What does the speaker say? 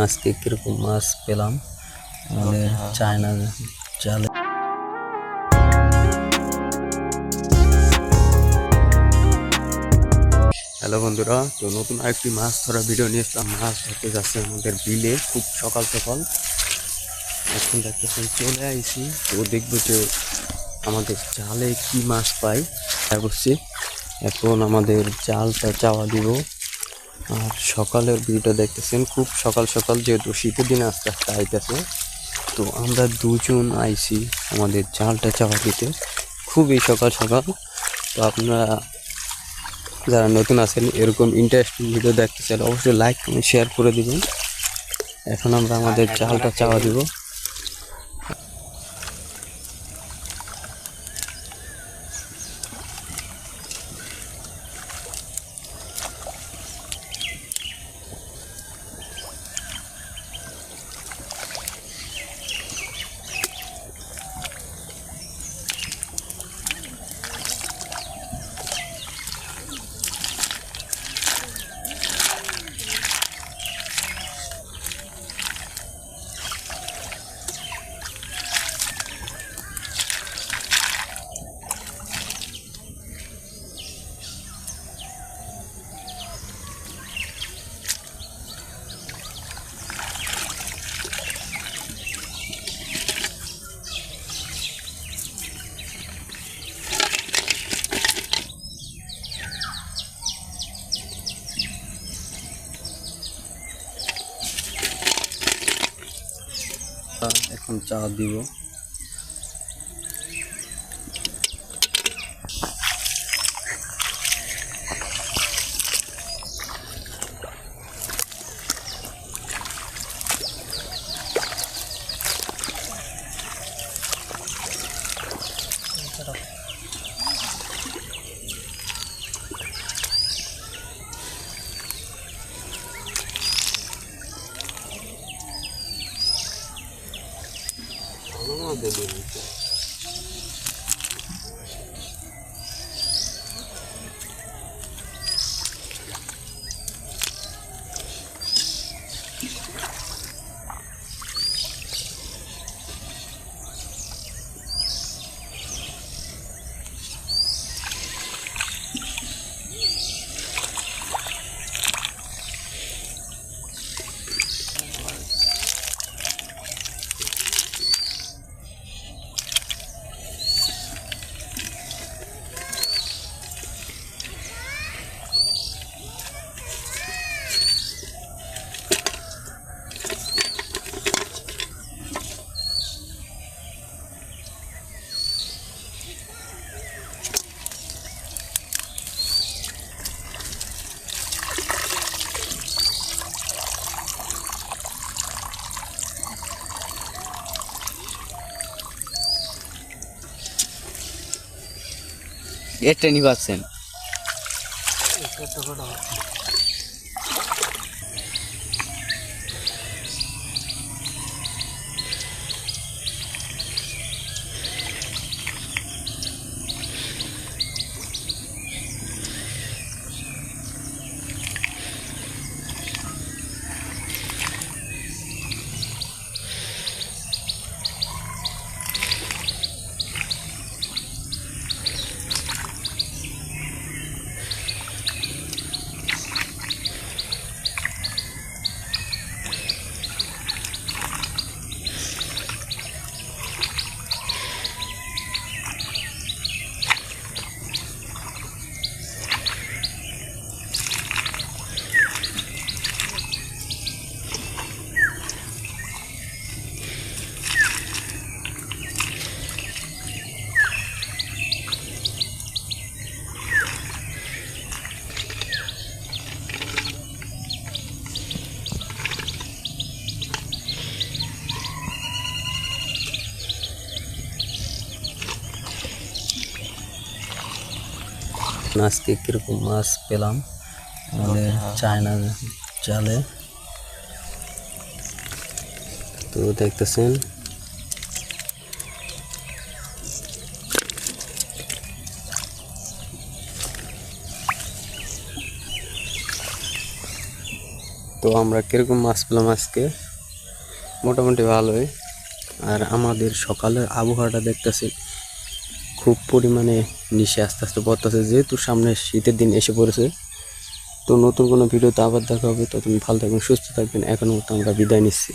আজকে কীরকম মাছ পেলাম? আমাদের চায়না জালে। হ্যালো বন্ধুরা, তো নতুন আরেকটি মাছ ধরা ভিডিও নিয়ে আসলাম। মাছ ধরতে যাচ্ছে আমাদের বিলে, খুব সকাল সকাল। এখন দেখতেছেন চলে আইছি, তো দেখব যে আমাদের জালে কি মাছ পাই। করছি এখন আমাদের জালটা চাওয়া দিব। আর সকালের ভিডিওটা দেখতেছেন, খুব সকাল সকাল যেহেতু শীতের দিনে আস্তে আস্তে আইতেছে, তো আমরা দুজন আইছি আমাদের জালটা চাওয়া দিতে। খুবই সকাল সকাল, তো আপনারা যারা নতুন আছেন, এরকম ইন্টারেস্টিং ভিডিও দেখতে চাইলে অবশ্যই লাইক শেয়ার করে দিবেন। এখন আমরা আমাদের জালটা চাওয়া দিব। এখন চা দিব nada, Luísa. এটা ট্রেনিং পাচ্ছেন। আজকে কীরকম মাছ পেলাম? আমাদের চায়না জালে। তো দেখতেছেন। তো আমরা কীরকম মাছ পেলাম আজকে? মোটামুটি ভালোই। আর আমাদের সকালের আবহাওয়াটা দেখতেছি। খুব পরিমাণে নিশে আস্তে আস্তে পড়তেছে যেহেতু সামনে শীতের দিন এসে পড়েছে, তো নতুন কোনো ভিডিওতে আবার দেখা হবে। তো তুমি ভালো থাকবেন, সুস্থ থাকবেন। এখনও মতো আমরা বিদায় নিচ্ছি।